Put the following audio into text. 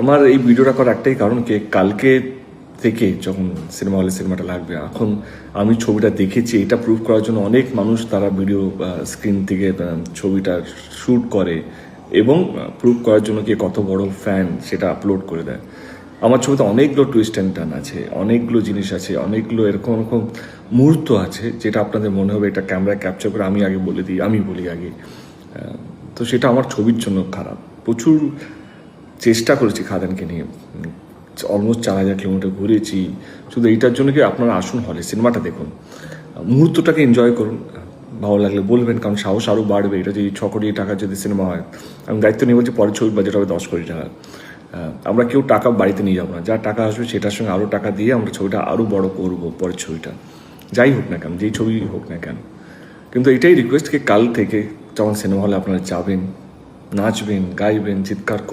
আমার এই ভিডিওটা করার একটাই কারণ কি, কালকে থেকে যখন সিনেমা হলে সিনেমাটা লাগবে, এখন আমি ছবিটা দেখেছি, এটা প্রুভ করার জন্য অনেক মানুষ তারা ভিডিও স্ক্রিন থেকে ছবিটা শ্যুট করে এবং প্রুভ করার জন্য কে কত বড় ফ্যান সেটা আপলোড করে দেয়। আমার ছবিতে অনেকগুলো টুইস্ট অ্যান্ড টার্ন আছে, অনেকগুলো জিনিস আছে, অনেকগুলো এরকম এরকম মুহূর্ত আছে যেটা আপনাদের মনে হবে এটা ক্যামেরা ক্যাপচার করে আমি আগে বলে দিই, আমি বলি আগে। তো সেটা আমার ছবির জন্য খারাপ। প্রচুর চেষ্টা করেছি খাদানকে নিয়ে। অলমোস্ট চার হাজার কিলোমিটার ঘুরেছি। শুধু এইটার জন্য কি আপনারা আসুন হলে, সিনেমাটা দেখুন। মুহূর্তটাকে এনজয় করুন। ভালো লাগলে বলবেন, কারণ সাহস আরও বাড়বে। এটা যদি ছ কোটি টাকার যদি সিনেমা হয়, আমি দায়িত্ব নিয়ে বলছি, পরের ছবির বাজেট হবে দশ কোটি টাকা। আমরা কেউ টাকা বাড়িতে নিয়ে যাব না। যা টাকা আসবে সেটার সঙ্গে আরও টাকা দিয়ে আমরা ছবিটা আরও বড় করব পরের ছবিটা। যাই হোক না কেন, যেই ছবি হোক না কেন। কিন্তু এটাই রিকোয়েস্ট কি কাল থেকে যখন সিনেমা হলে আপনারা যাবেন, নাচবেন, গাইবেন, চিৎকার